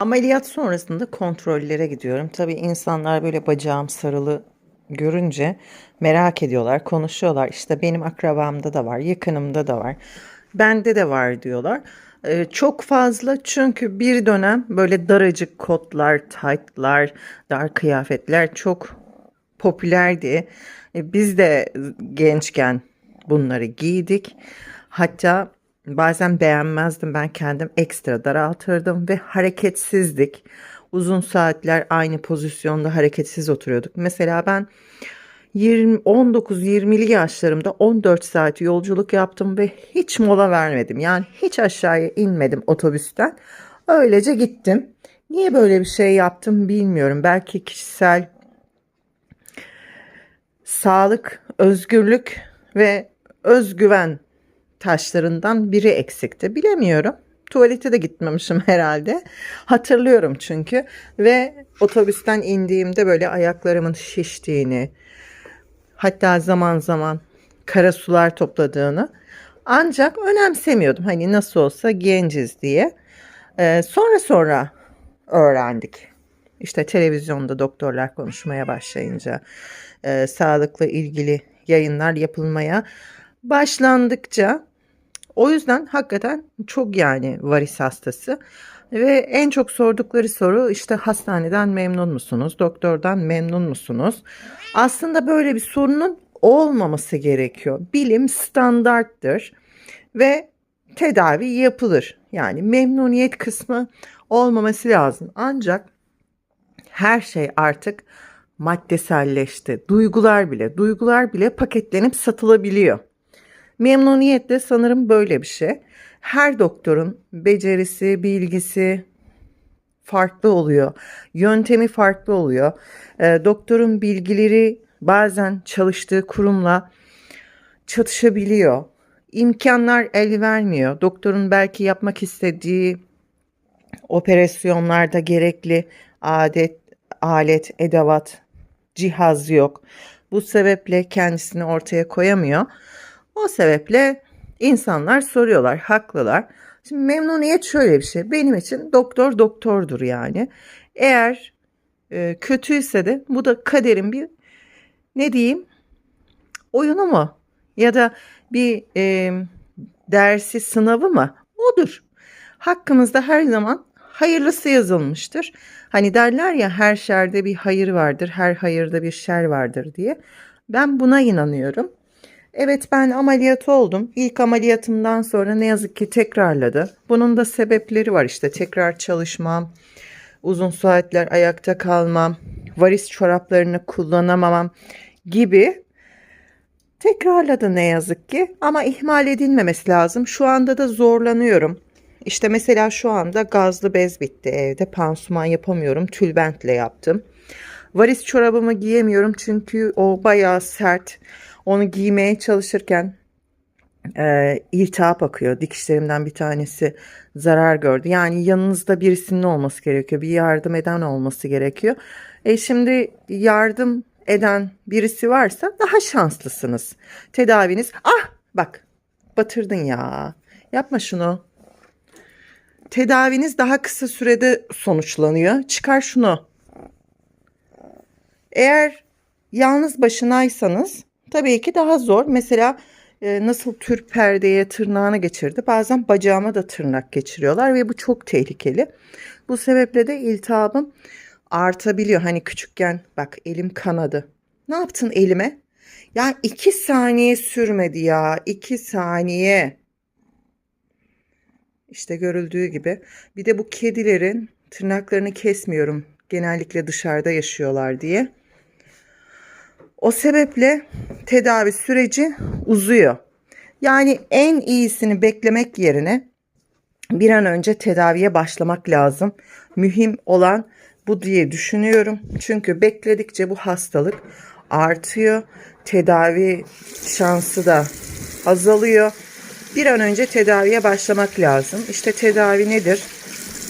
Ameliyat sonrasında kontrollere gidiyorum. Tabii insanlar böyle bacağım sarılı görünce merak ediyorlar, konuşuyorlar. İşte benim akrabamda da var, yakınımda da var, bende de var diyorlar. Ee, çok fazla çünkü bir dönem böyle daracık kotlar, taytlar, dar kıyafetler çok popülerdi. E, Biz de gençken bunları giydik. Hatta bazen beğenmezdim ben kendim ekstra daraltırdım ve hareketsizdik. Uzun saatler aynı pozisyonda hareketsiz oturuyorduk. Mesela ben 20 19-20'li yaşlarımda 14 saat yolculuk yaptım ve hiç mola vermedim. Yani hiç aşağıya inmedim otobüsten. Öylece gittim. Niye böyle bir şey yaptım bilmiyorum. Belki kişisel sağlık, özgürlük ve özgüven taşlarından biri eksikti. Bilemiyorum. Tuvalete de gitmemişim herhalde. Hatırlıyorum çünkü ve otobüsten indiğimde böyle ayaklarımın şiştiğini, hatta zaman zaman kara sular topladığını ancak önemsemiyordum. Hani nasıl olsa genciz diye. Ee, sonra sonra öğrendik. İşte televizyonda doktorlar konuşmaya başlayınca, e, sağlıkla ilgili yayınlar yapılmaya başlandıkça o yüzden hakikaten çok yani varis hastası ve en çok sordukları soru işte hastaneden memnun musunuz? Doktordan memnun musunuz? Aslında böyle bir sorunun olmaması gerekiyor. Bilim standarttır ve tedavi yapılır. Yani memnuniyet kısmı olmaması lazım. Ancak her şey artık maddeselleşti. Duygular bile, duygular bile paketlenip satılabiliyor. Memnuniyet de sanırım böyle bir şey. Her doktorun becerisi, bilgisi farklı oluyor. Yöntemi farklı oluyor. Ee, doktorun bilgileri bazen çalıştığı kurumla çatışabiliyor. İmkanlar el vermiyor. Doktorun belki yapmak istediği operasyonlarda gerekli adet, alet, edevat, cihaz yok. Bu sebeple kendisini ortaya koyamıyor. O sebeple insanlar soruyorlar, haklılar. Şimdi memnuniyet şöyle bir şey. Benim için doktor doktordur yani. Eğer e, kötüyse de bu da kaderin bir ne diyeyim oyunu mu? Ya da bir e, dersi sınavı mı? Odur. Hakkımızda her zaman hayırlısı yazılmıştır. Hani derler ya her şerde bir hayır vardır, her hayırda bir şer vardır diye. Ben buna inanıyorum. Evet ben ameliyat oldum. İlk ameliyatımdan sonra ne yazık ki tekrarladı. Bunun da sebepleri var işte tekrar çalışmam, uzun saatler ayakta kalmam, varis çoraplarını kullanamamam gibi tekrarladı ne yazık ki ama ihmal edilmemesi lazım. Şu anda da zorlanıyorum. İşte mesela şu anda gazlı bez bitti evde. Pansuman yapamıyorum. Tülbentle yaptım. Varis çorabımı giyemiyorum çünkü o bayağı sert. Onu giymeye çalışırken e, iltihap akıyor. Dikişlerimden bir tanesi zarar gördü. Yani yanınızda birisinin olması gerekiyor. Bir yardım eden olması gerekiyor. E şimdi yardım eden birisi varsa daha şanslısınız. Tedaviniz ah bak batırdın ya. Yapma şunu. Tedaviniz daha kısa sürede sonuçlanıyor. Çıkar şunu. Eğer yalnız başınaysanız tabii ki daha zor. Mesela e, nasıl tür perdeye tırnağını geçirdi. Bazen bacağıma da tırnak geçiriyorlar ve bu çok tehlikeli. Bu sebeple de iltihabım artabiliyor. Hani küçükken bak elim kanadı. Ne yaptın elime? Ya iki saniye sürmedi ya. iki saniye. İşte görüldüğü gibi. Bir de bu kedilerin tırnaklarını kesmiyorum. Genellikle dışarıda yaşıyorlar diye. O sebeple tedavi süreci uzuyor. Yani en iyisini beklemek yerine bir an önce tedaviye başlamak lazım. Mühim olan bu diye düşünüyorum. Çünkü bekledikçe bu hastalık artıyor. Tedavi şansı da azalıyor. Bir an önce tedaviye başlamak lazım. İşte tedavi nedir?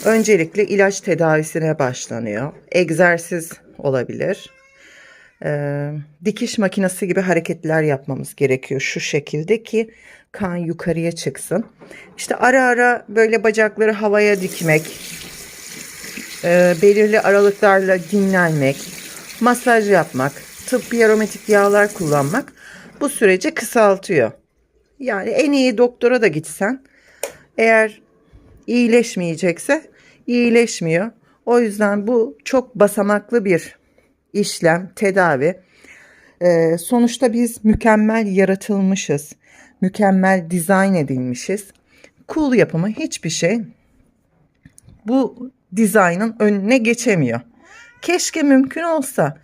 Öncelikle ilaç tedavisine başlanıyor. Egzersiz olabilir. Ee, dikiş makinesi gibi hareketler yapmamız gerekiyor şu şekilde ki kan yukarıya çıksın. İşte ara ara böyle bacakları havaya dikmek, e, belirli aralıklarla dinlenmek, masaj yapmak, tıbbi aromatik yağlar kullanmak bu süreci kısaltıyor. Yani en iyi doktora da gitsen eğer iyileşmeyecekse iyileşmiyor. O yüzden bu çok basamaklı bir işlem, tedavi. Ee, sonuçta biz mükemmel yaratılmışız. Mükemmel dizayn edilmişiz. Cool yapımı hiçbir şey bu dizaynın önüne geçemiyor. Keşke mümkün olsa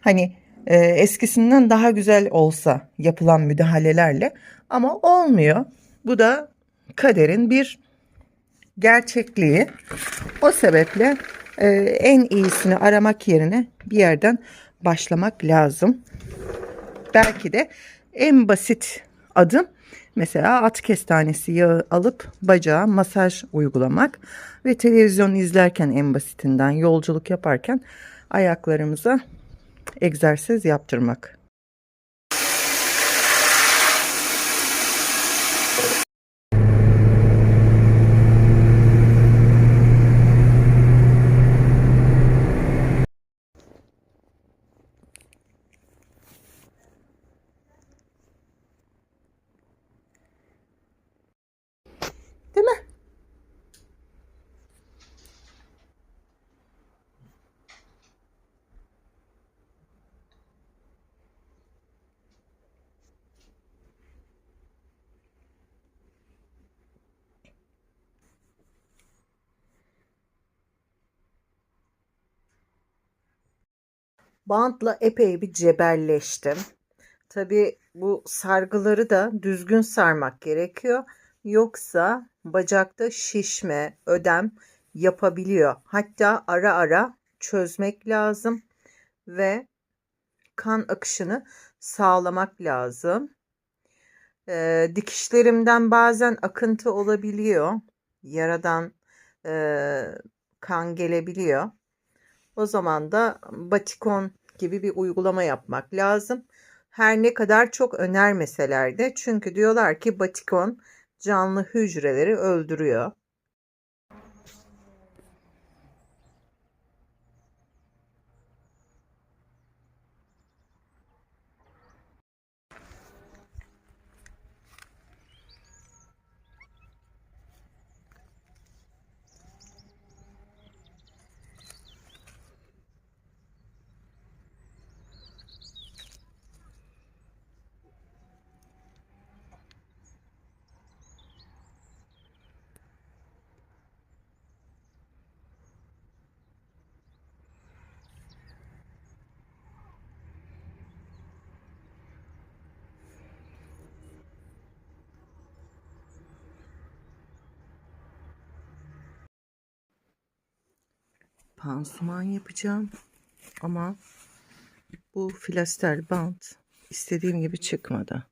hani e, eskisinden daha güzel olsa yapılan müdahalelerle ama olmuyor. Bu da kaderin bir gerçekliği. O sebeple e, en iyisini aramak yerine bir yerden başlamak lazım. Belki de en basit adım mesela at kestanesi yağı alıp bacağa masaj uygulamak ve televizyon izlerken en basitinden yolculuk yaparken ayaklarımıza egzersiz yaptırmak. Bantla epey bir cebelleştim. Tabii bu sargıları da düzgün sarmak gerekiyor. Yoksa bacakta şişme, ödem yapabiliyor. Hatta ara ara çözmek lazım ve kan akışını sağlamak lazım. Ee, dikişlerimden bazen akıntı olabiliyor. Yaradan e, kan gelebiliyor. O zaman da batikon gibi bir uygulama yapmak lazım. Her ne kadar çok önermeseler de çünkü diyorlar ki batikon canlı hücreleri öldürüyor. pansuman yapacağım. Ama bu filaster bant istediğim gibi çıkmadı.